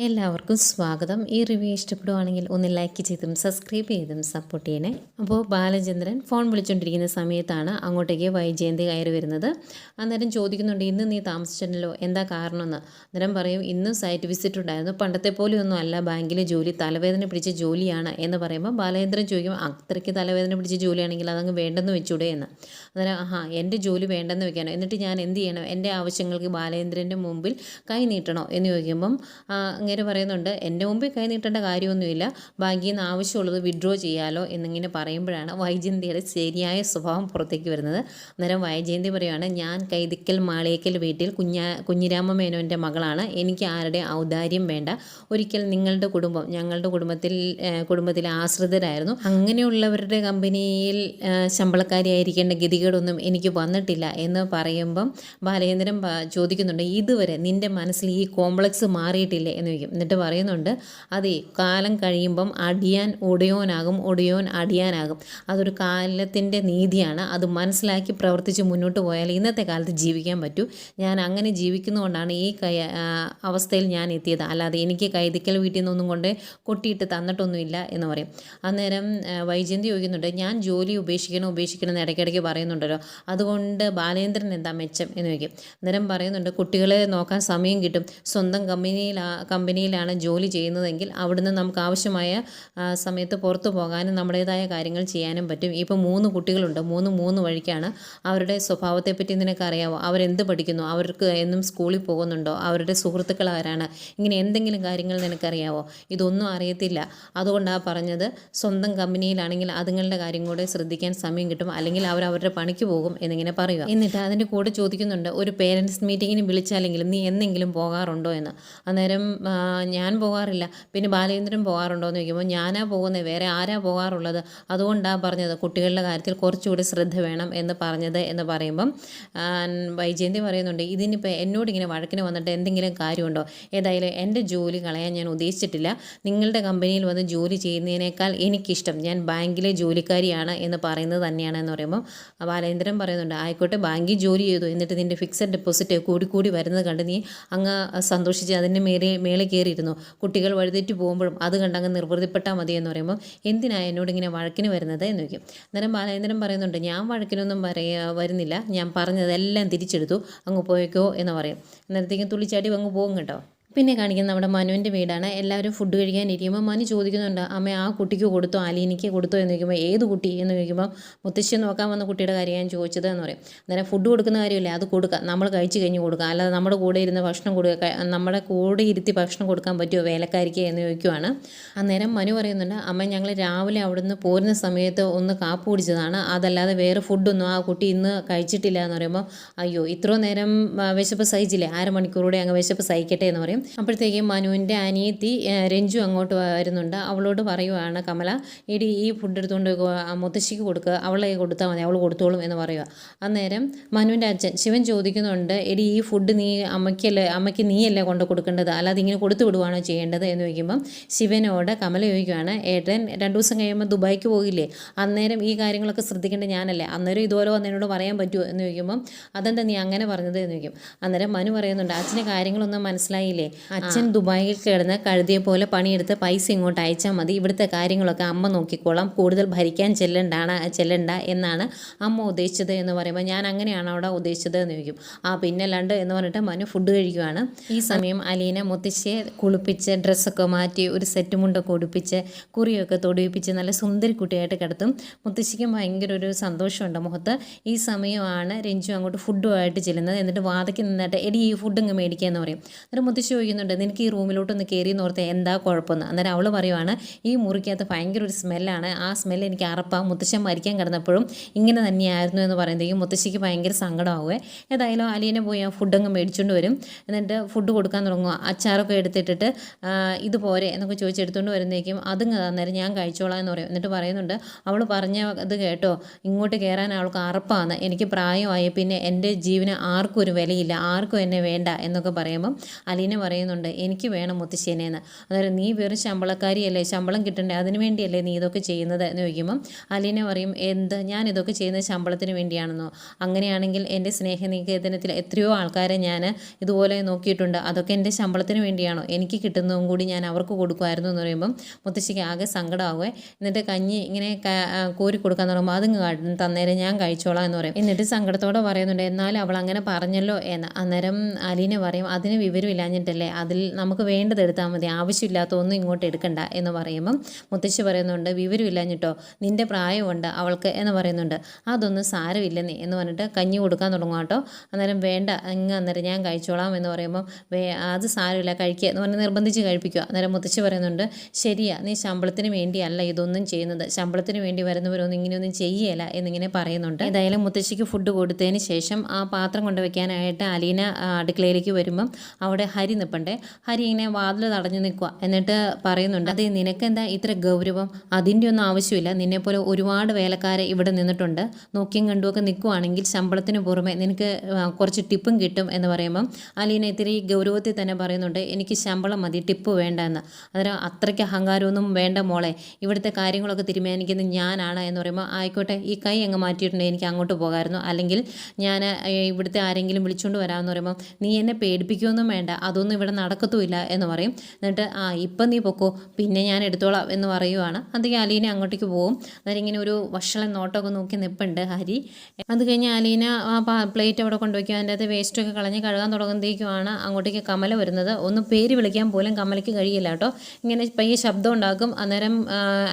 എല്ലാവർക്കും സ്വാഗതം. ഈ റിവ്യൂ ഇഷ്ടപ്പെടുവാണെങ്കിൽ ഒന്ന് ലൈക്ക് ചെയ്തും സബ്സ്ക്രൈബ് ചെയ്തും സപ്പോർട്ട് ചെയ്യണേ. അപ്പോൾ ബാലചന്ദ്രൻ ഫോൺ വിളിച്ചുകൊണ്ടിരിക്കുന്ന സമയത്താണ് അങ്ങോട്ടേക്ക് വൈജയന്തി കയറി വരുന്നത്. അന്നേരം ചോദിക്കുന്നുണ്ട് ഇന്ന് നീ താമസിച്ചിട്ടുണ്ടല്ലോ? എന്താ കാരണമെന്ന്? അന്നേരം പറയും ഇന്ന് സൈറ്റ് വിസിറ്റ് ഉണ്ടായിരുന്നു. പണ്ടത്തെ പോലെയൊന്നും അല്ല. ബാങ്കിലെ ജോലി തലവേദന പിടിച്ച ജോലിയാണ്. എന്ന് പറയുമ്പോൾ ബാലചന്ദ്രൻ ചോദിക്കും അത്രയ്ക്ക് തലവേദന പിടിച്ച ജോലിയാണെങ്കിൽ അതങ്ങ് വേണ്ടെന്ന് വെച്ചൂടെ? എന്ന്. അന്നേരം ആഹാ എന്റെ ജോലി വേണ്ടെന്ന് വെക്കാനോ? എന്നിട്ട് ഞാൻ എന്ത് ചെയ്യണം? എന്റെ ആവശ്യങ്ങൾക്ക് ബാലചന്ദ്രന്റെ മുമ്പിൽ കൈ നീട്ടണോ? എന്ന് ചോദിക്കുമ്പം അങ്ങേര് പറയുന്നുണ്ട് എന്റെ മുമ്പിൽ കൈ നീട്ടേണ്ട കാര്യമൊന്നുമില്ല. ബാങ്കിൽ നിന്ന് ആവശ്യമുള്ളത് വിഡ്രോ ചെയ്യാലോ എന്നിങ്ങനെ പറയുമ്പോഴാണ് വൈജയന്തിയുടെ ശരിയായ സ്വഭാവം പുറത്തേക്ക് വരുന്നത്. അന്നേരം വൈജയന്തി പറയുകയാണ് ഞാൻ കൈതിക്കൽ മാളിയേക്കൽ വീട്ടിൽ കുഞ്ഞാ കുഞ്ഞിരാമ മേനോന്റെ മകളാണ്. എനിക്ക് ആരുടെ ഔദാര്യം വേണ്ട. ഒരിക്കൽ നിങ്ങളുടെ കുടുംബം ഞങ്ങളുടെ കുടുംബത്തിൽ കുടുംബത്തിൽ ആശ്രിതരായിരുന്നു. അങ്ങനെയുള്ളവരുടെ കമ്പനിയിൽ ശമ്പളക്കാരിയായിരിക്കേണ്ട ഗതികളൊന്നും എനിക്ക് വന്നിട്ടില്ല എന്ന് പറയുമ്പം ബാലേന്ദ്രൻ ചോദിക്കുന്നുണ്ട് ഇതുവരെ നിന്റെ മനസ്സിൽ ഈ കോംപ്ലക്സ് മാറിയിട്ടില്ലേ? എന്ന് ചോദിക്കും എന്നിട്ട് പറയുന്നുണ്ട് അതേ കാലം കഴിയുമ്പം അടിയാൻ ഒടിയോനാകും ഒടിയോൻ അടിയാനാകും. അതൊരു കാലത്തിന്റെ നീതിയാണ്. അത് മനസ്സിലാക്കി പ്രവർത്തിച്ച് മുന്നോട്ട് പോയാൽ ഇന്നത്തെ കാലത്ത് ജീവിക്കാൻ പറ്റൂ. ഞാൻ അങ്ങനെ ജീവിക്കുന്നതുകൊണ്ടാണ് ഈ കൈ അവസ്ഥയിൽ ഞാൻ എത്തിയത്. അല്ലാതെ എനിക്ക് കൈതിക്കൽ വീട്ടിൽ നിന്നൊന്നും കൊണ്ട് കൊട്ടിയിട്ട് തന്നിട്ടൊന്നുമില്ല എന്ന് പറയും. അന്നേരം വൈജയന്തി ചോദിക്കുന്നുണ്ട് ഞാൻ ജോലി ഉപേക്ഷിക്കണം ഉപേക്ഷിക്കണം എന്ന് ഇടയ്ക്കിടയ്ക്ക് പറയുന്നുണ്ടല്ലോ. അതുകൊണ്ട് ബാലേന്ദ്രൻ എന്താ മെച്ചം? എന്ന് ചോദിക്കും. അന്നേരം പറയുന്നുണ്ട് കുട്ടികളെ നോക്കാൻ സമയം കിട്ടും. സ്വന്തം കമ്പനിയിലാ കമ്പനിയിലാണ് ജോലി ചെയ്യുന്നതെങ്കിൽ അവിടുന്ന് നമുക്ക് ആവശ്യമായ സമയത്ത് പുറത്തു പോകാനും നമ്മുടേതായ കാര്യങ്ങൾ ചെയ്യാനും പറ്റും. ഇപ്പോൾ മൂന്ന് കുട്ടികളുണ്ട്. മൂന്ന് മൂന്ന് വഴിക്കാണ് അവരുടെ സ്വഭാവത്തെപ്പറ്റി നിനക്ക് അറിയാമോ അവരെന്ത് പഠിക്കുന്നു? അവർക്ക് എന്നും സ്കൂളിൽ പോകുന്നുണ്ടോ? അവരുടെ സുഹൃത്തുക്കൾ ആരാണ്? ഇങ്ങനെ എന്തെങ്കിലും കാര്യങ്ങൾ നിനക്കറിയാവോ? ഇതൊന്നും അറിയത്തില്ല. അതുകൊണ്ടാണ് പറഞ്ഞത് സ്വന്തം കമ്പനിയിലാണെങ്കിൽ അതുങ്ങളുടെ കാര്യം കൂടെ ശ്രദ്ധിക്കാൻ സമയം കിട്ടും. അല്ലെങ്കിൽ അവർ അവരുടെ പണിക്ക് പോകും എന്നിങ്ങനെ പറയുക. എന്നിട്ട് അതിന്റെ കൂടെ ചോദിക്കുന്നുണ്ട് ഒരു പേരൻസ് മീറ്റിങ്ങിന് വിളിച്ചാലെങ്കിലും നീ എന്നെങ്കിലും പോകാറുണ്ടോ എന്ന്. അന്നേരം ഞാൻ പോകാറില്ല പിന്നെ ബാലേന്ദ്രൻ പോകാറുണ്ടോ എന്ന് ചോദിക്കുമ്പോൾ ഞാനാ പോകുന്നത് വേറെ ആരാ പോകാറുള്ളത് അതുകൊണ്ടാണ് പറഞ്ഞത് കുട്ടികളുടെ കാര്യത്തിൽ കുറച്ചുകൂടി ശ്രദ്ധ വേണം എന്ന് പറഞ്ഞത് എന്ന് പറയുമ്പം വൈജയന്തി പറയുന്നുണ്ട് ഇതിനിപ്പോൾ എന്നോട് ഇങ്ങനെ വഴക്കിന് വന്നിട്ട് എന്തെങ്കിലും കാര്യമുണ്ടോ? ഏതായാലും എന്റെ ജോലി കളയാൻ ഞാൻ ഉദ്ദേശിച്ചിട്ടില്ല. നിങ്ങളുടെ കമ്പനിയിൽ വന്ന് ജോലി ചെയ്യുന്നതിനേക്കാൾ എനിക്കിഷ്ടം. ഞാൻ ബാങ്കിലെ ജോലിക്കാരിയാണ് എന്ന് പറയുന്നത് തന്നെയാണ് എന്ന് പറയുമ്പോൾ ബാലേന്ദ്രൻ പറയുന്നുണ്ട് ആയിക്കോട്ടെ ബാങ്കിൽ ജോലി ചെയ്തു. എന്നിട്ട് നിന്റെ ഫിക്സഡ് ഡെപ്പോസിറ്റ് കൂടി കൂടി വരുന്നത് കണ്ട് നീ അങ്ങ് സന്തോഷിച്ച് അതിന്റെ മേലെ മേലെ കയറിയിരുന്നു. കുട്ടികൾ വഴിതെറ്റി പോകുമ്പോഴും അത് കണ്ടങ്ങ് നിർവൃതിപ്പെട്ടാൽ മതി എന്ന് പറയുമ്പോൾ എന്തിനാണ് എന്നോട് ഇങ്ങനെ വഴക്കിന് വരുന്നത് എന്ന് ചോദിക്കും. അന്നേരം ബാലേന്ദ്രൻ പറയുന്നുണ്ട് ഞാൻ വഴക്കിനൊന്നും പറയാ വരുന്നില്ല. ഞാൻ പറഞ്ഞതെല്ലാം തിരിച്ചെടുത്തു. അങ്ങ് പോയേക്കോ എന്ന് പറയും. അന്നേരത്തേക്കും തുള്ളിച്ചാടി അങ്ങ് പോകും കേട്ടോ. പിന്നെ കാണിക്കുന്നത് നമ്മുടെ മനുവിന്റെ വീടാണ്. എല്ലാവരും ഫുഡ് കഴിക്കാൻ കഴിക്കാനിരിക്കുമ്പോൾ മനു ചോദിക്കുന്നുണ്ട് അമ്മ ആ കുട്ടിക്ക് കൊടുത്തോ? അലീനിക്ക് കൊടുത്തോ? എന്ന് ചോദിക്കുമ്പോൾ ഏത് കുട്ടി? എന്ന് ചോദിക്കുമ്പോൾ മുത്തശ്ശി നോക്കാൻ വന്ന കുട്ടിയുടെ കാര്യം ഞാൻ ചോദിച്ചത് എന്ന് പറയും. അന്നേരം ഫുഡ് കൊടുക്കുന്ന കാര്യമില്ല? അത് കൊടുക്കുക നമ്മൾ കഴിച്ച് കഴിഞ്ഞ് കൊടുക്കുക അല്ലാതെ നമ്മുടെ കൂടെ ഇരുന്ന് ഭക്ഷണം കൊടുക്കുക നമ്മുടെ കൂടെ ഇരുത്തി ഭക്ഷണം കൊടുക്കാൻ പറ്റുമോ വേലക്കാരിക്ക് എന്ന് ചോദിക്കുവാണ്. അന്നേരം മനു പറയുന്നുണ്ട് അമ്മ ഞങ്ങൾ രാവിലെ അവിടുന്ന് പോരുന്ന സമയത്ത് ഒന്ന് കാപ്പ് കുടിച്ചതാണ്. അതല്ലാതെ വേറെ ഫുഡൊന്നും ആ കുട്ടി ഇന്ന് കഴിച്ചിട്ടില്ല എന്ന് പറയുമ്പോൾ അയ്യോ ഇത്രയും നേരം വിശപ്പ് സഹിച്ചില്ലേ? അരമണിക്കൂറൂടെ അങ്ങ് വിശപ്പ് സഹിക്കട്ടെ എന്ന് പറയും. അപ്പോഴത്തേക്കും മനുവിന്റെ അനിയത്തി രഞ്ജു അങ്ങോട്ട് വരുന്നുണ്ട്. അവളോട് പറയുവാണ് കമല എടി ഈ ഫുഡ് എടുത്തുകൊണ്ട് മുത്തശ്ശിക്ക് കൊടുക്കുക അവളെ കൊടുത്താൽ മതി. അവൾ കൊടുത്തോളും എന്ന് പറയുക അന്നേരം മനുവിന്റെ അച്ഛൻ ശിവൻ ചോദിക്കുന്നുണ്ട് എടി ഈ ഫുഡ് നീ അമ്മയ്ക്കല്ലേ അമ്മയ്ക്ക് നീയല്ലേ കൊണ്ട് കൊടുക്കേണ്ടത്? അല്ലാതെ ഇങ്ങനെ കൊടുത്തു വിടുവാണോ ചെയ്യേണ്ടത്? എന്ന് ചോദിക്കുമ്പം ശിവനോട് കമല ചോദിക്കുകയാണ് ഏട്ടൻ രണ്ട് ദിവസം കഴിയുമ്പോൾ ദുബായിക്ക് പോകില്ലേ? അന്നേരം ഈ കാര്യങ്ങളൊക്കെ ശ്രദ്ധിക്കേണ്ടത് ഞാനല്ലേ? അന്നേരം ഇതുപോലെ വന്ന് എന്നോട് പറയാൻ പറ്റുമോ എന്ന് ചോദിക്കുമ്പം അതെന്താ നീ അങ്ങനെ പറഞ്ഞത്? എന്ന് ചോദിക്കും. അന്നേരം മനു പറയുന്നുണ്ട് അച്ഛന് കാര്യങ്ങളൊന്നും മനസ്സിലായില്ലേ? അച്ഛൻ ദുബായിൽ കിടന്ന് കഴുതിയെ പോലെ പണിയെടുത്ത് പൈസ ഇങ്ങോട്ട് അയച്ചാൽ മതി. ഇവിടുത്തെ കാര്യങ്ങളൊക്കെ അമ്മ നോക്കിക്കോളാം. കൂടുതൽ ഭരിക്കാൻ ചെല്ലണ്ടാണ് ചെല്ലണ്ട എന്നാണ് അമ്മ ഉദ്ദേശിച്ചത് എന്ന് പറയുമ്പോൾ ഞാൻ അങ്ങനെയാണ് അവിടെ ഉദ്ദേശിച്ചത് എന്ന് ചോദിക്കും. ആ പിന്നെ ലണ്ട് എന്ന് പറഞ്ഞിട്ട് മനു ഫുഡ് കഴിക്കുവാണ്. ഈ സമയം അലീന മുത്തശ്ശിയെ കുളിപ്പിച്ച് ഡ്രസ്സൊക്കെ മാറ്റി ഒരു സെറ്റ് മുണ്ടൊക്കെ ഉടുപ്പിച്ച് കുറിയൊക്കെ തൊടിയിപ്പിച്ച് നല്ല സുന്ദരി കുട്ടിയായിട്ട് കിടത്തും. മുത്തശ്ശിക്കും ഭയങ്കര ഒരു സന്തോഷമുണ്ട് മുഖത്ത്. ഈ സമയമാണ് രഞ്ജു അങ്ങോട്ട് ഫുഡുമായിട്ട് ചെല്ലുന്നത്. എന്നിട്ട് വാതയ്ക്ക് നിന്നിട്ട് എടി ഈ ഫുഡ് ഇങ്ങ് മേടിക്കുക എന്ന് പറയും. എന്നിട്ട് മുത്തശ്ശി ചോദിക്കുന്നുണ്ട് നിനക്ക് ഈ റൂമിലോട്ടൊന്ന് കയറി നോർത്ത് എന്താ കുഴപ്പമെന്ന്? അന്നേരം അവൾ പറയുവാണ് ഈ മുറിക്കകത്ത് ഭയങ്കര ഒരു സ്മെല്ലാണ്. ആ സ്മെല്ല് എനിക്ക് അറപ്പാ. മുത്തശ്ശൻ മരിക്കാൻ കിടന്നപ്പോഴും ഇങ്ങനെ തന്നെയായിരുന്നു എന്ന് പറയുമ്പോഴേക്കും മുത്തശ്ശിക്ക് ഭയങ്കര സങ്കടമാവുക ഏതായാലും അലീനെ പോയി ആ ഫുഡ് അങ്ങ് മേടിച്ചുകൊണ്ട് വരും. എന്നിട്ട് ഫുഡ് കൊടുക്കാൻ തുടങ്ങുക അച്ചാറൊക്കെ എടുത്തിട്ടിട്ട് ഇതുപോലെ ഇത് എന്നൊക്കെ ചോദിച്ചെടുത്തുകൊണ്ട് വരുന്നേക്കും. അതും അന്നേരം ഞാൻ കഴിച്ചോളാം എന്ന് പറയും. എന്നിട്ട് പറയുന്നുണ്ട് അവൾ പറഞ്ഞ ഇത് കേട്ടോ. ഇങ്ങോട്ട് കയറാൻ അവൾക്ക് അറപ്പാണ് എനിക്ക് പ്രായമായി പിന്നെ എന്റെ ജീവന് ആർക്കും ഒരു വിലയില്ല. ആർക്കും എന്നെ വേണ്ട എന്നൊക്കെ പറയുമ്പം അലീന പറയുന്നുണ്ട് എനിക്ക് വേണം മുത്തശ്ശേനേന്ന് അന്നേരം നീ വെറും ശമ്പളക്കാരിയല്ലേ ശമ്പളം കിട്ടണ്ടേ അതിനു വേണ്ടിയല്ലേ നീ ഇതൊക്കെ ചെയ്യുന്നത്? എന്ന് ചോദിക്കുമ്പം അലീന പറയും എന്ത് ഞാൻ ഇതൊക്കെ ചെയ്യുന്നത് ശമ്പളത്തിന് വേണ്ടിയാണെന്നോ? അങ്ങനെയാണെങ്കിൽ എന്റെ സ്നേഹനികേതനത്തിൽ എത്രയോ ആൾക്കാരെ ഞാൻ ഇതുപോലെ നോക്കിയിട്ടുണ്ട്. അതൊക്കെ എന്റെ ശമ്പളത്തിന് വേണ്ടിയാണോ? എനിക്ക് കിട്ടുന്നതും കൂടി ഞാൻ അവർക്ക് കൊടുക്കുമായിരുന്നു. എന്ന് പറയുമ്പം മുത്തശ്ശിക്ക് ആകെ സങ്കടമാകുമേ എന്നിട്ട് കഞ്ഞി ഇങ്ങനെ കോരി കൊടുക്കാൻ തുടങ്ങുമ്പോൾ അതും തന്നേരം ഞാൻ കഴിച്ചോളാം എന്ന് പറയും. എന്നിട്ട് സങ്കടത്തോടെ പറയുന്നുണ്ട് എന്നാലും അവൾ അങ്ങനെ പറഞ്ഞല്ലോ എന്ന്. അന്നേരം അലീന പറയും അതിന് വിവരമില്ലാഞ്ഞിട്ടല്ലേ അതിൽ നമുക്ക് വേണ്ടത് എടുത്താൽ മതി. ആവശ്യമില്ലാത്ത ഒന്നും ഇങ്ങോട്ട് എടുക്കണ്ട എന്ന് പറയുമ്പം മുത്തശ്ശി പറയുന്നുണ്ട് വിവരമില്ലാഞ്ഞിട്ടോ? നിന്റെ പ്രായമുണ്ട് അവൾക്ക് എന്ന് പറയുന്നുണ്ട്. അതൊന്നും സാരമില്ലെന്നേ എന്ന് പറഞ്ഞിട്ട് കഞ്ഞി കൊടുക്കാൻ തുടങ്ങും കേട്ടോ. അന്നേരം വേണ്ട അങ്ങ് അന്നേരം ഞാൻ കഴിച്ചോളാം എന്ന് പറയുമ്പം വേ അത് സാരമില്ല കഴിക്കുക എന്ന് പറഞ്ഞ് നിർബന്ധിച്ച് കഴിപ്പിക്കുക. അന്നേരം മുത്തശ്ശി പറയുന്നുണ്ട് ശരിയാ നീ ശമ്പളത്തിന് വേണ്ടിയല്ല ഇതൊന്നും ചെയ്യുന്നത്. ശമ്പളത്തിന് വേണ്ടി വരുന്നവരൊന്നും ഇങ്ങനെയൊന്നും ചെയ്യല എന്നിങ്ങനെ പറയുന്നുണ്ട്. ഏതായാലും മുത്തശ്ശിക്ക് ഫുഡ് കൊടുത്തതിന് ശേഷം ആ പാത്രം കൊണ്ടുവയ്ക്കാനായിട്ട് അലീന അടുക്കളയിലേക്ക് വരുമ്പം അവിടെ ഹരി നിൽപ്പണ്ടേ ഹരി ഇങ്ങനെ വാതിൽ തടഞ്ഞു നിൽക്കുക എന്നിട്ട് പറയുന്നുണ്ട് അതെ നിനക്കെന്താ ഇത്ര ഗൗരവം? അതിന്റെ ഒന്നും ആവശ്യമില്ല. നിന്നെപ്പോലെ ഒരുപാട് വേലക്കാരെ ഇവിടെ നിന്നിട്ടുണ്ട്. നോക്കിയും കണ്ടുമൊക്കെ നിൽക്കുവാണെങ്കിൽ ശമ്പളത്തിന് പുറമെ നിനക്ക് കുറച്ച് ടിപ്പും കിട്ടും എന്ന് പറയുമ്പം അലീന ഇത്തിരി ഗൗരവത്തിൽ തന്നെ പറയുന്നുണ്ട് എനിക്ക് ശമ്പളം മതി ടിപ്പ് വേണ്ട എന്ന് അന്നേരം അത്രയ്ക്ക് അഹങ്കാരമൊന്നും വേണ്ട മോളെ. ഇവിടുത്തെ കാര്യങ്ങളൊക്കെ തീരുമാനിക്കുന്നത് ഞാനാണ് എന്ന് പറയുമ്പോൾ ആയിക്കോട്ടെ ഈ കൈ അങ്ങ് മാറ്റിയിട്ടുണ്ട് എനിക്ക് അങ്ങോട്ട് പോകാമായിരുന്നു. അല്ലെങ്കിൽ ഞാൻ ഇവിടുത്തെ ആരെങ്കിലും വിളിച്ചുകൊണ്ട് വരാമെന്ന് പറയുമ്പോൾ നീ എന്നെ പേടിപ്പിക്കുമെന്നും വേണ്ട. അതൊന്നും ഇവിടെ നടക്കത്തുമില്ല എന്ന് പറയും. എന്നിട്ട് ആ ഇപ്പം നീ പൊക്കോ പിന്നെ ഞാൻ എടുത്തോളാം എന്ന് പറയുവാണ്. അതൊക്കെ അലീന അങ്ങോട്ടേക്ക് പോകും അന്നേരം ഇങ്ങനെ ഒരു വഷളൻ നോട്ടമൊക്കെ നോക്കി നിൽപ്പുണ്ട് ഹരി. അത് കഴിഞ്ഞ് അലീന ആ പ്ലേറ്റ് അവിടെ കൊണ്ടുവയ്ക്കും. അതിന്റെ അകത്ത് വേസ്റ്റൊക്കെ കളഞ്ഞ് കഴുകാൻ തുടങ്ങുമ്പോഴത്തേക്കുമാണ് അങ്ങോട്ടേക്ക് കമല വരുന്നത്. ഒന്ന് പേര് വിളിക്കാൻ പോലും കമലയ്ക്ക് കഴിയില്ല കേട്ടോ. ഇങ്ങനെ പയ്യെ ശബ്ദം ഉണ്ടാക്കും. അന്നേരം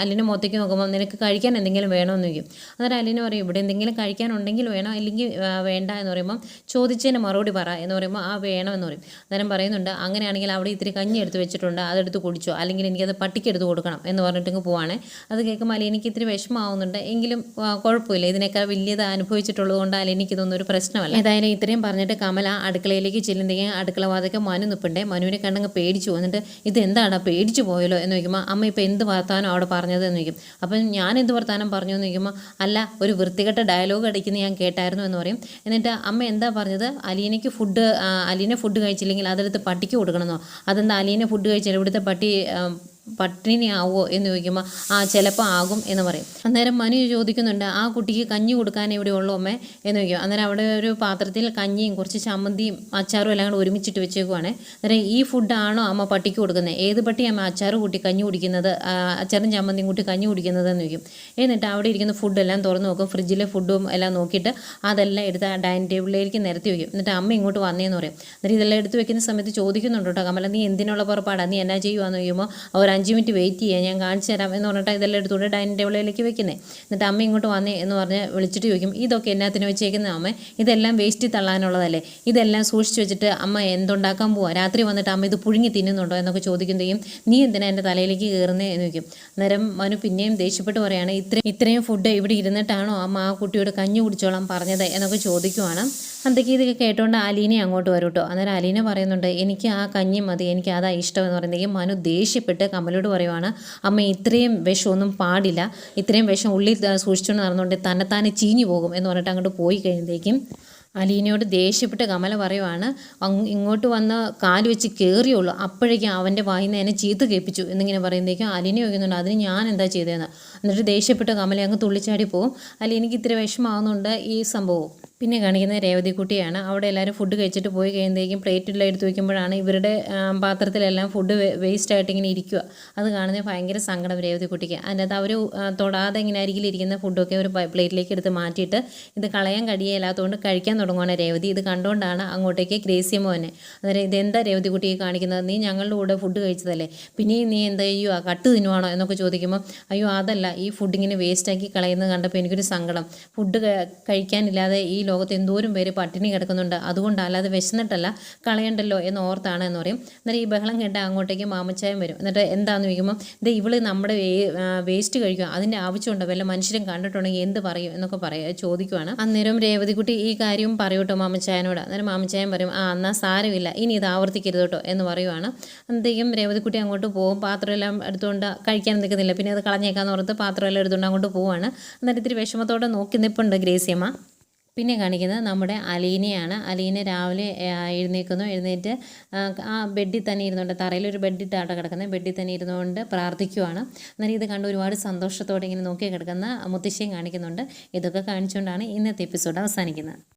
അലീന മുഖത്തേക്ക് നോക്കുമ്പോൾ നിനക്ക് കഴിക്കാൻ എന്തെങ്കിലും വേണമെന്ന് ചോദിക്കും. അന്നേരം അലീന പറയും ഇവിടെ എന്തെങ്കിലും കഴിക്കാനുണ്ടെങ്കിൽ വേണം? അല്ലെങ്കിൽ വേണ്ട എന്ന് പറയുമ്പോൾ ചോദിച്ചതിന് മറുപടി പറ എന്ന് പറയുമ്പോൾ ആ വേണമെന്ന് പറയും. അന്നേരം പറയുന്നുണ്ട് അങ്ങനെയാണെങ്കിൽ അവിടെ ഇത്തിരി കഞ്ഞി എടുത്ത് വെച്ചിട്ടുണ്ട് അതെടുത്ത് കുടിച്ചോ. അല്ലെങ്കിൽ എനിക്കത് പട്ടിക്ക് എടുത്ത് കൊടുക്കണം എന്ന് പറഞ്ഞിട്ട് പോവാണേ. അത് കേൾക്കുമ്പോൾ അലീനയ്ക്ക് ഇത്തിരി വിഷമമാവുന്നുണ്ട്. എങ്കിലും കുഴപ്പമില്ല. ഇതിനേക്കാൾ വലിയത് അനുഭവിച്ചിട്ടുള്ളത് കൊണ്ട് അലീനയ്ക്ക് എനിക്കിതൊന്നും ഒരു പ്രശ്നമല്ല. ഏതായാലും ഇത്രയും പറഞ്ഞിട്ട് കമല അടുക്കളയിലേക്ക് ചെല്ലുന്നെങ്കിൽ അടുക്കള വാതക്കെ മനു നിൽപ്പുണ്ടേ മനുവിനെ കണ്ടങ്ങ് പേടിച്ചു. എന്നിട്ട് ഇത് എന്താണ് പേടിച്ചു പോയല്ലോ? എന്ന് ചോദിക്കുമ്പോൾ അമ്മ ഇപ്പോൾ എന്ത് വർത്താനം അവിടെ പറഞ്ഞത്? എന്ന് ചോദിക്കും. അപ്പം ഞാൻ എന്ത് വർത്താനം പറഞ്ഞു എന്ന് ചോദിക്കുമ്പോൾ അല്ല ഒരു വൃത്തികെട്ട ഡയലോഗ് അടിക്കുന്ന ഞാൻ കേട്ടായിരുന്നു എന്ന് പറയും. എന്നിട്ട് അമ്മ എന്താ പറഞ്ഞത്? അലീനയ്ക്ക് ഫുഡ് അലീന ഫുഡ് കഴിച്ചില്ലെങ്കിൽ അതെടുത്ത് പട്ടിക്ക് കൊടുക്കണമെന്നോ? അതെന്താ അലീനെ ഫുഡ് കഴിച്ചാൽ ഇവിടുത്തെ പട്ടി ആ, പട്ടിണി ആവുമോ എന്ന് ചോദിക്കുമ്പോൾ ആ ചിലപ്പോൾ ആകും എന്ന് പറയും. അന്നേരം മനു ചോദിക്കുന്നുണ്ട് ആ കുട്ടിക്ക് കഞ്ഞി കൊടുക്കാൻ ഇവിടെ ഉള്ളൂ അമ്മേ? എന്ന് ചോദിക്കും. അന്നേരം അവിടെ ഒരു പാത്രത്തിൽ കഞ്ഞിയും കുറച്ച് ചമ്മന്തിയും അച്ചാറും എല്ലാം കൂടെ ഒരുമിച്ചിട്ട് വെച്ചേക്കുവാണ്. അന്നേരം ഈ ഫുഡാണോ അമ്മ പട്ടിക്ക് കൊടുക്കുന്നത് ഏത് അമ്മ അച്ചാറ് കൂട്ടി കഞ്ഞി കുടിക്കുന്നത്? അച്ചാറും ചമ്മന്തിയും കൂട്ടി കഞ്ഞി കുടിക്കുന്നത് എന്ന് ചോദിക്കും. എന്നിട്ട് അവിടെ ഇരിക്കുന്ന ഫുഡെല്ലാം തുറന്ന് നോക്കും. ഫ്രിഡ്ജിലെ ഫുഡും എല്ലാം നോക്കിയിട്ട് അതെല്ലാം എടുത്ത് ഡൈനിങ് ടേബിളിലേക്ക് നിരത്തി വയ്ക്കും എന്നിട്ട് അമ്മ ഇങ്ങോട്ട് വന്നേന്ന് പറയും. എന്നിട്ട് ഇതെല്ലാം എടുത്ത് വെക്കുന്ന സമയത്ത് ചോദിക്കുന്നുണ്ട് കേട്ടോ കമല നീ എന്തിനുള്ള പുറപ്പാടാണ് നീ എന്നാ ചെയ്യുവാന്ന് ചോദിക്കുമ്പോൾ അവർ അഞ്ച് മിനിറ്റ് വെയിറ്റ് ചെയ്യാം ഞാൻ കാണിച്ചു തരാം എന്ന് പറഞ്ഞിട്ട് ഇതെല്ലാം എടുത്തുകൊണ്ട് ഡൈനിങ് ടേബിളിലേക്ക് വെക്കുന്നത് എന്നിട്ട് അമ്മ ഇങ്ങോട്ട് വന്നേ എന്ന് പറഞ്ഞ് വിളിച്ചിട്ട് ചോദിക്കും ഇതൊക്കെ എന്നാത്തിന് വെച്ചേക്കുന്നത് അമ്മ? ഇതെല്ലാം വേസ്റ്റ് തള്ളാനുള്ളതല്ലേ? ഇതെല്ലാം സൂക്ഷിച്ച് വെച്ചിട്ട് അമ്മ എന്തുണ്ടാക്കാൻ പോവാ? രാത്രി വന്നിട്ട് അമ്മ ഇത് പുഴുങ്ങി തിന്നുന്നുണ്ടോ? എന്നൊക്കെ ചോദിക്കുന്നതും നീ എന്തിനാ എന്റെ തലയിലേക്ക് കയറുന്നേ എന്ന് ചോദിക്കും. അന്നേരം മനു പിന്നെയും ദേഷ്യപ്പെട്ട് പറയുകയാണ് ഇത്രയും ഇത്രയും ഫുഡ് ഇവിടെ ഇരുന്നിട്ടാണോ അമ്മ ആ കുട്ടിയോട് കഞ്ഞി കുടിച്ചോളാം പറഞ്ഞത്? എന്നൊക്കെ ചോദിക്കുവാണ്. അന്തൊക്കെ ഇതൊക്കെ കേട്ടോണ്ട് അലീനെ അങ്ങോട്ട് വരും അന്നേരം അലീന പറയുന്നുണ്ട് എനിക്ക് ആ കഞ്ഞി മതി എനിക്ക് അതാ ഇഷ്ടം എന്ന് പറയുന്നെങ്കിൽ മനു ദേഷ്യപ്പെട്ട് കമലോട് പറയുവാണ് അമ്മ ഇത്രയും വിഷമൊന്നും പാടില്ല. ഇത്രയും വിഷം ഉള്ളിൽ സൂക്ഷിച്ചുകൊണ്ട് നടന്നുകൊണ്ട് തന്നെത്താനെ ചീഞ്ഞു പോകും എന്ന് പറഞ്ഞിട്ട് അങ്ങോട്ട് പോയി കഴിയുമ്പോഴേക്കും അലീനയോട് ദേഷ്യപ്പെട്ട് കമല പറയുവാണ് ഇങ്ങോട്ട് വന്ന് കാൽ വെച്ച് കയറിയുള്ളൂ അപ്പോഴേക്കും അവന്റെ വായിൽ നിന്ന് എന്നെ ചീത്ത കേൾപ്പിച്ചു എന്നിങ്ങനെ പറയുമ്പോഴേക്കും അലീന ചോദിക്കുന്നുണ്ട് അതിന് ഞാൻ എന്താ ചെയ്തതെന്ന് എന്നിട്ട് ദേഷ്യപ്പെട്ട് കമല അങ്ങ് തുള്ളിച്ചാടി പോകും അല്ലെങ്കിൽ ഇത്തിരി വിഷമാവുന്നുണ്ട് ഈ സംഭവം. പിന്നെ കാണിക്കുന്നത് രേവതിക്കുട്ടിയാണ്. അവിടെ എല്ലാവരും ഫുഡ് കഴിച്ചിട്ട് പോയി കഴിയുമ്പോഴേക്കും പ്ലേറ്റിലെല്ലാം എടുത്ത് വയ്ക്കുമ്പോഴാണ് ഇവരുടെ പാത്രത്തിലെല്ലാം ഫുഡ് വേസ്റ്റ് ആയിട്ട് ഇങ്ങനെ ഇരിക്കുക അത് കാണുന്നത് ഭയങ്കര സങ്കടം രേവതിക്കുട്ടിക്ക്. അതിനകത്ത് അവർ തൊടാതെ ഇങ്ങനെ അരികിലിരിക്കുന്ന ഫുഡൊക്കെ ഒരു പ്ലേറ്റിലേക്ക് എടുത്ത് മാറ്റിയിട്ട് ഇത് കളയാൻ കഴിയില്ലാത്തതുകൊണ്ട് കഴിക്കാൻ തുടങ്ങുവാണ് രേവതി. ഇത് കണ്ടുകൊണ്ടാണ് അങ്ങോട്ടേക്ക് ഗ്രേസ്യമോ തന്നെ അതായത് ഇതെന്താ രേവതിക്കുട്ടിയെ കാണിക്കുന്നത്? നീ ഞങ്ങളുടെ കൂടെ ഫുഡ് കഴിച്ചതല്ലേ? പിന്നെയും നീ എന്താ ചെയ്യുക കട്ട് തിന്നുവാണോ എന്നൊക്കെ ചോദിക്കുമ്പോൾ അയ്യോ അതല്ല. ഈ ഫുഡ് ഇങ്ങനെ വേസ്റ്റാക്കി കളയുന്നത് കണ്ടപ്പോൾ എനിക്കൊരു സങ്കടം. ഫുഡ് കഴിക്കാനില്ലാതെ ഈ ലോകത്ത് എന്തോരം പേര് പട്ടിണി കിടക്കുന്നുണ്ട്. അതുകൊണ്ട് അല്ലാതെ വിശന്നിട്ടല്ല കളയണ്ടല്ലോ എന്ന് ഓർത്താണ് എന്ന് പറയും. എന്നിട്ട് ഈ ബഹളം കേട്ട അങ്ങോട്ടേക്ക് മാമച്ചായം വരും. എന്നിട്ട് എന്താണെന്ന് ചോദിക്കുമ്പോൾ ഇത് ഇവൾ നമ്മുടെ വേസ്റ്റ് കഴിക്കുക. അതിന്റെ ആവശ്യമുണ്ടോ? വല്ല മനുഷ്യരും കണ്ടിട്ടുണ്ടെങ്കിൽ എന്ത് പറയും എന്നൊക്കെ പറയുക ചോദിക്കുവാണ്. അന്നേരം രേവതിക്കുട്ടി ഈ കാര്യവും പറയൂട്ടോ മാമച്ചായനോട്. അന്നേരം മാമച്ചായൻ പറയും ആ എന്നാൽ സാരമില്ല. ഇനി ഇത് ആവർത്തിക്കരുത് കേട്ടോ എന്ന് പറയുവാണ്. അന്നേക്കും രേവതിക്കുട്ടി അങ്ങോട്ട് പോകും. പാത്രമെല്ലാം എടുത്തുകൊണ്ട് കഴിക്കാൻ നിൽക്കുന്നില്ല. പിന്നെ അത് കളഞ്ഞേക്കാന്ന് ഓർത്ത് പാത്രമെല്ലാം എടുത്തുകൊണ്ട് അങ്ങോട്ട് പോവാണ്. എന്നിട്ട് ഇത്തിരി വിഷമത്തോടെ നോക്കി നിൽപ്പുണ്ട് ഗ്രേസിയമ്മ. പിന്നെ കാണിക്കുന്നത് നമ്മുടെ അലീനയാണ്. അലീന രാവിലെ എഴുന്നേൽക്കുന്നു. എഴുന്നേറ്റ് ആ, ആ ബെഡിൽ തന്നെ ഇരുന്നുകൊണ്ട് തറയിലൊരു ബെഡിട്ടാണ് കിടക്കുന്നത്. ബെഡിൽ തന്നെ ഇരുന്നുകൊണ്ട് പ്രാർത്ഥിക്കുവാണ്. അന്നേരം ഇത് കണ്ട് ഒരുപാട് സന്തോഷത്തോടെ ഇങ്ങനെ നോക്കി കിടക്കുന്ന മുത്തശ്ശിയും കാണിക്കുന്നുണ്ട്. ഇതൊക്കെ കാണിച്ചുകൊണ്ടാണ് ഇന്നത്തെ എപ്പിസോഡ് അവസാനിക്കുന്നത്.